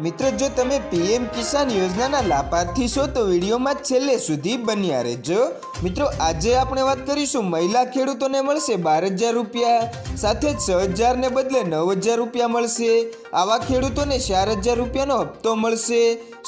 મિત્રો, જો તમે પીએમ કિસાન યોજનાના લાભાર્થી છો, તો વિડીયોમાં છેલ્લે સુધી બન્યા રહેજો. મિત્રો, આજે આપણે વાત કરીશું મહિલા ખેડૂતોને મળશે બાર હજાર રૂપિયા, સાથે છ હજારને બદલે નવ હજાર રૂપિયા મળશે. આવા ખેડૂતોને ચાર હજાર રૂપિયાનો હપ્તો મળશે.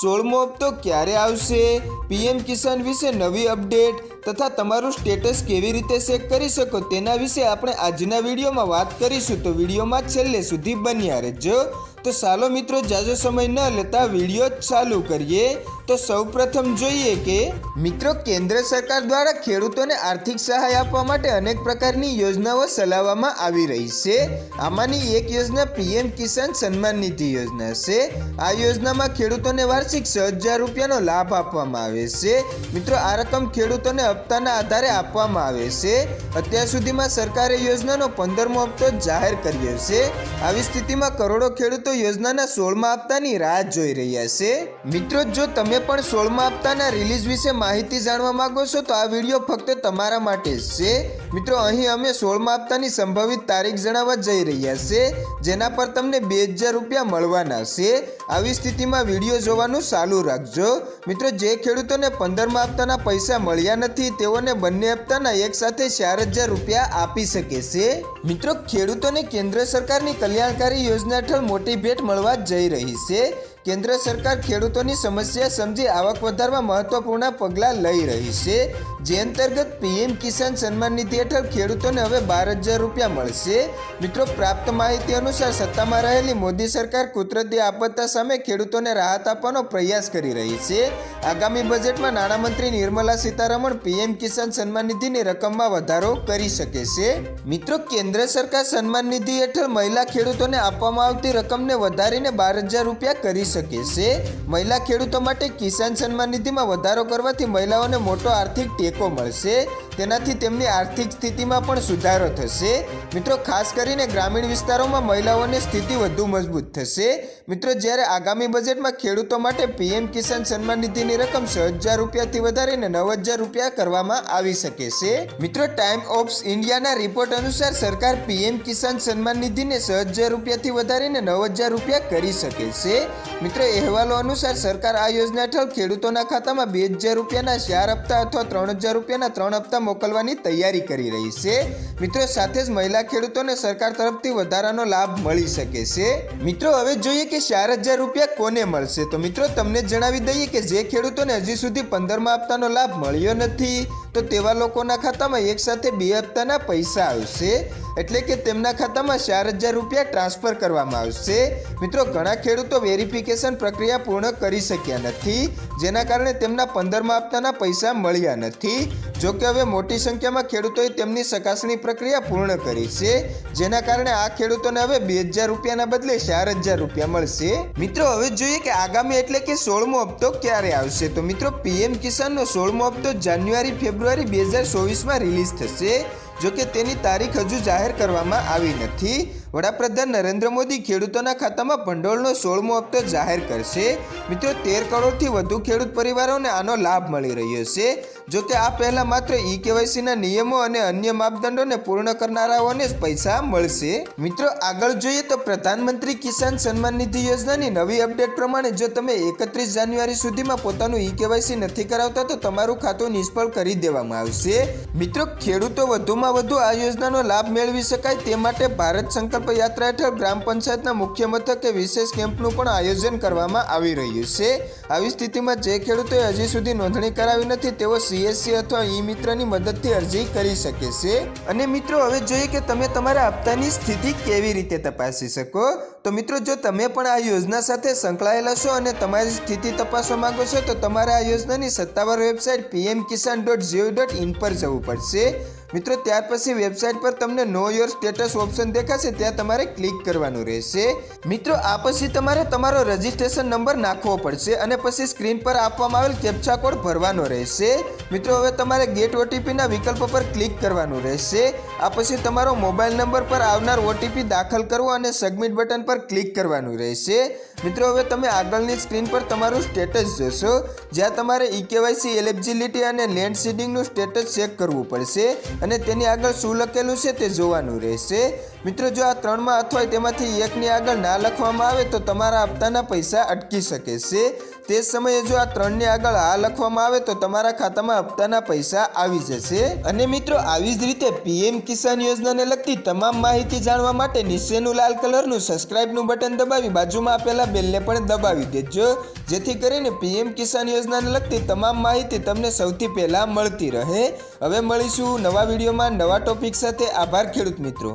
સોળમો હપ્તો ક્યારે આવશે? પીએમ કિસાન વિશે નવી અપડેટ તથા તમારું સ્ટેટસ કેવી રીતે ચેક કરી શકો તેના વિશે આપણે આજના વિડીયોમાં વાત કરીશું. તો વિડીયોમાં છેલ્લે સુધી બન્યા રહેજો. તો ચાલો મિત્રો જાજો સમય ન લેતા વીડિયો ચાલુ કરીએ. તો સૌપ્રથમ જોઈએ કે, મિત્રો, કેન્દ્ર સરકાર દ્વારા ખેડૂતોને આર્થિક સહાય આપવા માટે અનેક પ્રકારની યોજનાઓ ચલાવવામાં આવી રહી છે. આમાંની એક યોજના પીએમ કિસાન સન્માન નિધિ યોજના છે. આ યોજનામાં ખેડૂતોને વાર્ષિક છ હજાર રૂપિયાનો લાભ આપવામાં આવે છે. મિત્રો, આ રકમ ખેડૂતોને હપ્તાના આધારે આપવામાં આવે છે. અત્યાર સુધીમાં સરકારે યોજનાનો પંદરમો હપ્તો જાહેર કર્યો છે. આવી સ્થિતિમાં કરોડો ખેડૂતો યોજનાના સોળમા હપ્તાની રાહ જોઈ રહ્યા છે. મિત્રો, જો તમે પણ સોળમા હપ્તાના રિલીઝ વિશે માહિતી જાણવા માંગો છો તો આ વીડિયો ફક્ત તમારા માટે છે. મિત્રો, અહીં અમે સોળમા હપ્તાની સંભવિત તારીખ જણાવવા જઈ રહ્યા છે, જેના પર તમને બે હજાર રૂપિયા મળવાના છે. આવી સ્થિતિમાં વીડિયો જોવાનું ચાલુ રાખજો. મિત્રો, જે ખેડૂતોને પંદરમા હપ્તાના પૈસા મળ્યા નથી, તેઓને બંને હપ્તાના એક સાથે ચાર હજાર રૂપિયા આપી શકે છે. મિત્રો, ખેડૂતોને કેન્દ્ર સરકારની કલ્યાણકારી યોજના હેઠળ મોટી ભેટ મળવા જઈ રહી છે. કેન્દ્ર સરકાર ખેડૂતોની સમસ્યા સમજી આવક વધારવા મહત્વપૂર્ણ પગલાં લઈ રહી છે. જે અંતર્ગત પીએમ કિસાન સન્માન નિધિ હેઠળ ખેડૂતોને હવે બાર હજાર રૂપિયા મળશે. મિત્રો, પ્રાપ્ત માહિતી અનુસાર સત્તામાં રહેલી મોદી સરકાર કુદરતી આપત્તા સામે ખેડૂતોને રાહત આપવાનો પ્રયાસ કરી રહી છે. આગામી બજેટમાં નાણામંત્રી નિર્મલા સીતારમણ પીએમ કિસાન સન્માન નિધિની રકમમાં વધારો કરી શકે છે. મિત્રો, કેન્દ્ર સરકાર સન્માન નિધિ હેઠળ મહિલા ખેડૂતોને આપવામાં આવતી રકમને વધારીને બાર હજાર રૂપિયા કરી શકે છે. મહિલા ખેડૂતો માટે કિસાન સન્માન નિધિમાં વધારો કરવાથી મહિલાઓને મોટો આર્થિક ટેકો મળશે. તેનાથી તેમની આર્થિક સ્થિતિમાં પણ સુધારો થશે. મિત્રો, ખાસ કરીને ગ્રામીણ વિસ્તારોમાં મહિલાઓની સ્થિતિ વધુ મજબૂત થશે. મિત્રો, જ્યારે આગામી બજેટમાં ખેડૂતો માટે પીએમ કિસાન સન્માન નિધિની રકમ છ હજાર રૂપિયાથી વધારીને નવ હજાર રૂપિયા કરવામાં આવી શકે છે. મિત્રો, ટાઈમ ઓફ ઇન્ડિયાના રિપોર્ટ અનુસાર સરકાર પીએમ કિસાન સન્માન નિધિને છ હજાર રૂપિયાથી વધારીને નવ હજાર રૂપિયા કરી શકે છે. મિત્રો, અહેવાલો અનુસાર સરકાર આ યોજના હેઠળ ખેડૂતોના ખાતામાં બે હજાર રૂપિયાના ચાર હપ્તા અથવા ત્રણ હજાર રૂપિયાના ત્રણ હપ્તા મોકલવાની તૈયારી કરી રહી છે. મિત્રો, સાથે જ મહિલા ખેડૂતોને સરકાર તરફથી વધારાનો લાભ મળી શકે છે. મિત્રો, હવે જોઈએ કે ચાર હજાર રૂપિયા કોને મળશે? તો મિત્રો, તમને જણાવી દઈએ કે જે ખેડૂતોને હજી સુધી પંદરમા હપ્તાનો લાભ મળ્યો નથી. તો તેવા લોકોના ખાતામાં એક સાથે બે હપ્તાના પૈસા આવશે. એટલે કે તેમના ખાતામાં ચાર હજાર રૂપિયા ટ્રાન્સફર કરવામાં આવશે. મિત્રો, ઘણા ખેડૂતો વેરિફિકેશન પ્રક્રિયા પૂર્ણ કરી શક્યા નથી, જેના કારણે તેમના પંદરમા હપ્તાના પૈસા મળ્યા નથી. જો કે હવે મોટી સંખ્યામાં ખેડૂતોએ તેમની ચકાસણી પ્રક્રિયા પૂર્ણ કરી છે, જેના કારણે આ ખેડૂતોને હવે બે હજાર રૂપિયાના બદલે ચાર હજાર રૂપિયા મળશે. મિત્રો, હવે જોઈએ કે આગામી એટલે કે સોળમો હપ્તો ક્યારે આવશે? તો મિત્રો, પીએમ કિસાનનો સોળમો હપ્તો જાન્યુઆરી, ફેબ્રુઆરી બે હજાર ચોવીસમાં રિલીઝ થશે જોકે તેની તારીખ હજુ જાહેર કરવામાં આવી નથી. વડાપ્રધાન નરેન્દ્ર મોદી ખેડૂતોના ખાતામાં ભંડોળનો સોળમો હપ્તો જાહેર કરશે. મિત્રો, તેર કરોડથી વધુ ખેડૂત પરિવારોને આનો લાભ મળી રહ્યો છે. જો કે આ પહેલાં માત્ર ઈ કેવાયસીના નિયમો અને અન્ય માપદંડોને પૂર્ણ કરનારાઓને જ પૈસા મળશે. મિત્રો, આગળ જોઈએ તો પ્રધાનમંત્રી કિસાન સન્માન નિધિ યોજનાની નવી અપડેટ પ્રમાણે જો તમે એકત્રીસ જાન્યુઆરી સુધીમાં પોતાનું ઈ કેવાયસી નથી કરાવતા, તો તમારું ખાતું નિષ્ફળ કરી દેવામાં આવશે. મિત્રો, ખેડૂતો વધુમાં વધુ આ યોજનાનો લાભ મેળવી શકાય તે માટે ભારત સંકલ્પ યાત્રા હેઠળ ગ્રામ પંચાયતના મુખ્ય મથકે વિશેષ કેમ્પનું પણ આયોજન કરવામાં આવી રહ્યું છે. આવી સ્થિતિમાં જે ખેડૂતોએ હજી સુધી નોંધણી કરાવી નથી, તેઓ સીએસસી અથવા ઈ મિત્રની મદદથી અરજી કરી શકે છે? અને મિત્રો, હવે જોઈએ કે તમે તમારા હપ્તાની સ્થિતિ કેવી રીતે તપાસી શકો? તો મિત્રો, જો તમે પણ આ યોજના સાથે સંકળાયેલા છો અને તમારી સ્થિતિ તપાસવા માંગો છો, તો તમારે આ યોજનાની સત્તાવાર website PM Kisan dot gov dot in પર જવું પડશે. મિત્રો, ત્યાર પછી વેબસાઇટ પર તમને નો યોર સ્ટેટસ ઓપ્શન દેખાશે, ત્યાં તમારે ક્લિક કરવાનું રહેશે. મિત્રો, આ પછી તમારે તમારો રજિસ્ટ્રેશન નંબર નાખવો પડશે અને પછી સ્ક્રીન પર આપવામાં આવેલ કેપ્ચા કોડ ભરવાનો રહેશે. મિત્રો, હવે તમારે ગેટ ઓટીપીના વિકલ્પ પર ક્લિક કરવાનું રહેશે. આ પછી તમારો મોબાઈલ નંબર પર આવનાર ઓટીપી દાખલ કરવો અને સબમિટ બટન પર ક્લિક કરવાનું રહેશે. મિત્રો, હવે તમે આગળની સ્ક્રીન પર તમારું સ્ટેટસ જોશો, જ્યાં તમારે ઈ કેવાયસી એલિજિબિલિટી અને લેન્ડ સીડિંગનું સ્ટેટસ ચેક કરવું પડશે અને તેની આગળ શું લખેલું છે તે જોવાનું રહેશે. મિત્રો, જો આ ત્રણમાં અથવા તેમાંથી એકની આગળ ના લખવામાં આવે તો તમારા હપ્તાના પૈસા અટકી શકે છે. તે સમયે જો આ ત્રણની આગળ આ લખવામાં આવે તો તમારા ખાતામાં હપ્તાના પૈસા આવી જશે. અને મિત્રો, આવી જ રીતે પીએમ કિસાન યોજનાને લગતી તમામ માહિતી જાણવા માટે નીચેનું લાલ કલરનું સબસ્ક્રાઇબનું બટન દબાવી બાજુમાં આપેલા બેલને પણ દબાવી દેજો. જેથી કરીને પીએમ કિસાન યોજનાને લગતી તમામ માહિતી તમને સૌથી પહેલાં મળતી રહે. હવે મળીશું નવા વિડીયોમાં નવા ટોપિક સાથે. આભાર ખેડૂત મિત્રો.